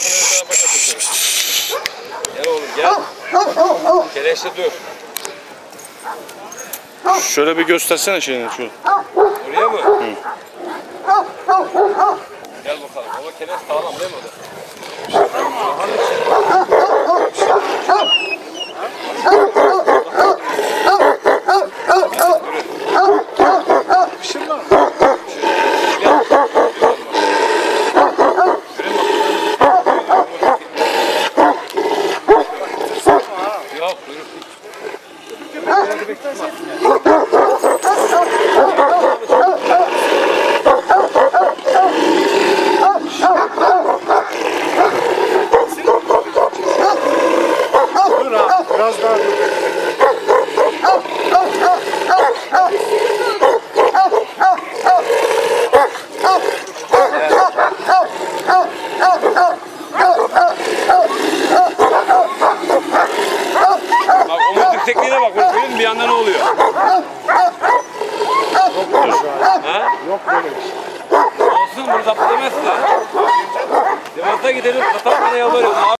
Kafasını ön tarafa götürsün. Gel oğlum gel. Keleşte dur. Şöyle bir göstersene şeyini şu. Buraya mı? Gel bakalım. Baba keleş sağlam değil mi o da? Biraz daha yüksekliğine bak. Musun bir yanda ne oluyor? Ha? Yok böyle bir şey. Olsun bunu zapt edemezsin lan. Sivas'a gidelim. Katar bana yalvarıyor.